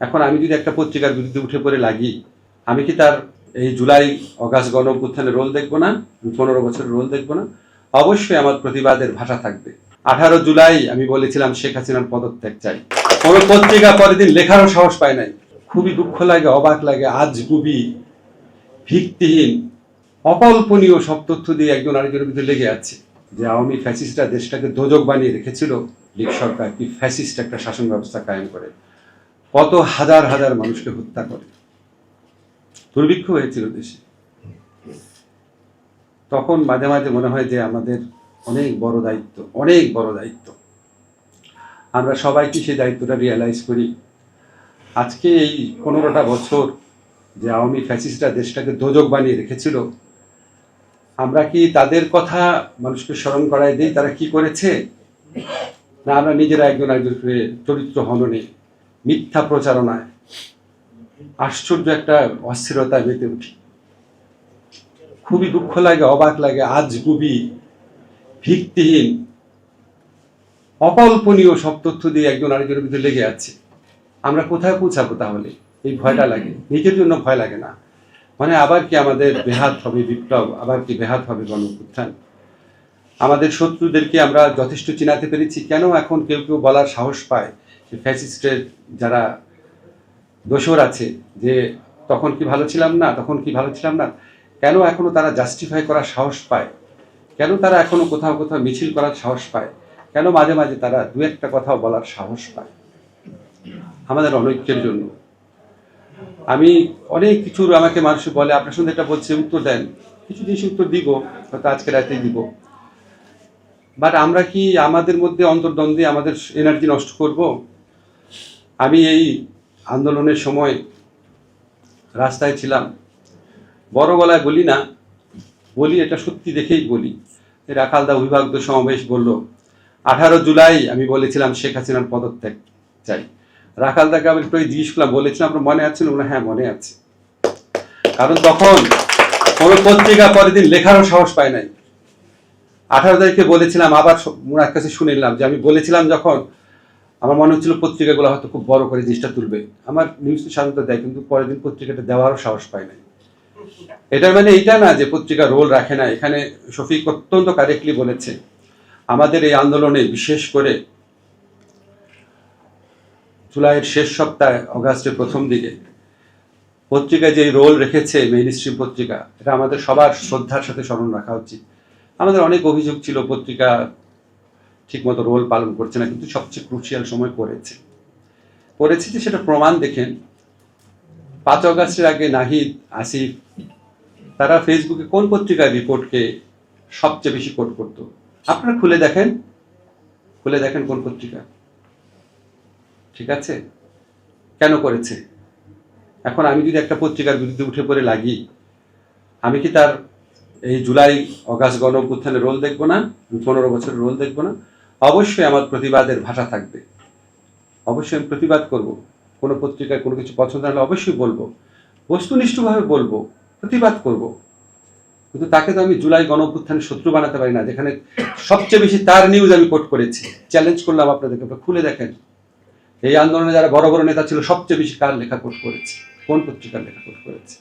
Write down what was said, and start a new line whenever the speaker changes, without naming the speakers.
এখন আমি যদি একটা পত্রিকার বিরুদ্ধে উঠে পড়ে লাগি, আমি কি তার এই জুলাই অগাস্ট গণ অভ্যুত্থানের রোল দেখব না? পনেরো বছরের রোল দেখব না? অবশ্যই আমার প্রতিবাদের ভাষা থাকবে। আঠারো জুলাই, আমি বলেছিলাম শেখ হাসিনার পদত্যাগ চাই। কোন পত্রিকা পরের দিন লেখারও সাহস পায় নাই। খুবই দুঃখ লাগে, অবাক লাগে, আজ গুবি, ভিত্তিহীন, অকল্পনীয় সব তথ্য দিয়ে একজন আরেকজনের ভিতরে লেগে আছে। যে আওয়ামী ফ্যাসিস্টরা দেশটাকে দোজক বানিয়ে রেখেছিল, লীগ সরকার কি ফ্যাসিস্ট একটা শাসন ব্যবস্থা কায়েম করে? কত হাজার হাজার মানুষকে হত্যা করে। দুর্ভিক্ষ হয়েছিল দেশে। তখন মাঝে মাঝে মনে হয় যে আমাদের অনেক বড় দায়িত্ব, অনেক বড় দায়িত্ব। আমরা সবাই কি সেই দায়িত্বটা রিয়েলাইজ করি। আজকে এই পনেরোটা বছর যে আওয়ামী ফ্যাসিস্টরা দেশটাকে দোজক বানিয়ে রেখেছিল, আমরা কি তাদের কথা মানুষকে স্মরণ করায় দিই? তারা কি করেছে? না, আমরা নিজেরা একজন একজন করে চরিত্র হননে। মিথ্যা প্রচারণায় আশ্চর্য একটা অস্থিরতায় মেতে উঠি খুবই দুঃখ লাগে, অবাক লাগে আজ গুবি ভিত্তিহীন, অকল্পনীয় সব তথ্য দিয়ে একজন আরেকজনের ভিতরে লেগে আছে। আমরা কোথায় পৌঁছাবো তাহলে? এই ভয়টা লাগে। নিজের জন্য ভয় লাগে না। মানে আবার কি আমাদের বেহাত হবে বিপ্লব? আবার কি বেহাত হবে গণ আমাদের শত্রুদেরকে আমরা যথেষ্ট চিনাতে পেরেছি। কেন এখন কেউ কেউ বলার সাহস পায়? যে ফ্যাসিস্টের যারা দোষর আছে যে তখন কি ভালো ছিলাম না, তখন কি ভালো ছিলাম না, কেন এখনও তারা জাস্টিফাই করার সাহস পায়? কেন তারা এখনও কোথাও কোথাও মিছিল করার সাহস পায়? কেন মাঝে মাঝে তারা দু একটা কথা বলার সাহস পায়? আমাদের অনৈক্যের জন্য। আমি অনেক কিছুর আমাকে মানুষ বলে, আপনার সঙ্গে এটা বলছে, উত্তর দেন। কিছু জিনিস উত্তর দিব, হয়তো আজকে রাতেই দিব। বাট আমরা কি আমাদের মধ্যে অন্তর্দ্বন্দ্বে আমাদের এনার্জি নষ্ট করব? আমি এই আন্দোলনের সময় রাস্তায় ছিলাম। বড় গলায় বলি না, বলি এটা সত্যি দেখেই বলি। রাখালদা অভিভাবক সমাবেশ বলল, আঠারো জুলাই আমি বলেছিলাম শেখ হাসিনার পদত্যাগ চাই। রাখালদাকে আমি একটু জিজ্ঞেস করলাম, বলেছিলাম, আপনার মনে আছে? না হ্যাঁ মনে আছে। কারণ তখন কোনো পত্রিকা পরের দিন লেখারও সাহস পায় নাই। আঠারো তারিখে বলেছিলাম, আবার ওনার কাছে শুনে নিলাম যে আমি বলেছিলাম যখন আমার মনে হচ্ছিল পত্রিকাগুলো হয়তো খুব বড় করে জিনিসটা তুলবে। আমার নিউজ তো সাধারণত দেয়, কিন্তু পরের দিন পত্রিকাটা দেওয়ারও সাহস পায় নাই এটার মানে এইটা না যে পত্রিকা রোল রাখে না। এখানে শফিক অত্যন্ত কারেক্টলি বলেছে, আমাদের এই আন্দোলনে বিশেষ করে জুলাইয়ের শেষ সপ্তাহে, অগাস্টের প্রথম দিকে পত্রিকায় যে রোল রেখেছে মেইন স্ট্রিম পত্রিকা, এটা আমাদের সবার শ্রদ্ধার সাথে স্মরণ রাখা উচিত। আমাদের অনেক অভিযোগ ছিল পত্রিকা ঠিকমতো রোল পালন করছে না, কিন্তু সবচেয়ে ক্রুশিয়াল সময় করেছে করেছে যে সেটা প্রমাণ দেখেন, পাঁচ অগাস্টের আগে নাহিদ, আসিফ, তারা ফেসবুকে কোন পত্রিকার রিপোর্টকে সবচেয়ে বেশি কোট করতো? আপনারা খুলে দেখেন খুলে দেখেন কোন পত্রিকা। ঠিক আছে? কেন করেছে? এখন আমি যদি একটা পত্রিকার বিরুদ্ধে উঠে পড়ে লাগি, আমি কি তার এই জুলাই অগাস্ট গণ রোল দেখব না? পনেরো বছরের রোল দেখব না? অবশ্যই আমার প্রতিবাদের ভাষা থাকবে। অবশ্যই আমি প্রতিবাদ করব। কোনো পত্রিকায় কোনো কিছু পছন্দ হলে অবশ্যই বলব। বস্তুনিষ্ঠভাবে বলব, প্রতিবাদ করব। কিন্তু তাকে তো আমি জুলাই গণ অভ্যুত্থানের শত্রু বানাতে পারি না, যেখানে সবচেয়ে বেশি তার নিউজ আমি কোট করেছি। চ্যালেঞ্জ করলাম আপনাদেরকে, আপনারা খুলে দেখেন। এই আন্দোলনে যারা বড় বড় নেতা ছিল, সবচেয়ে বেশি কার লেখা কোট করেছে? কোন পত্রিকার লেখা কোট করেছে?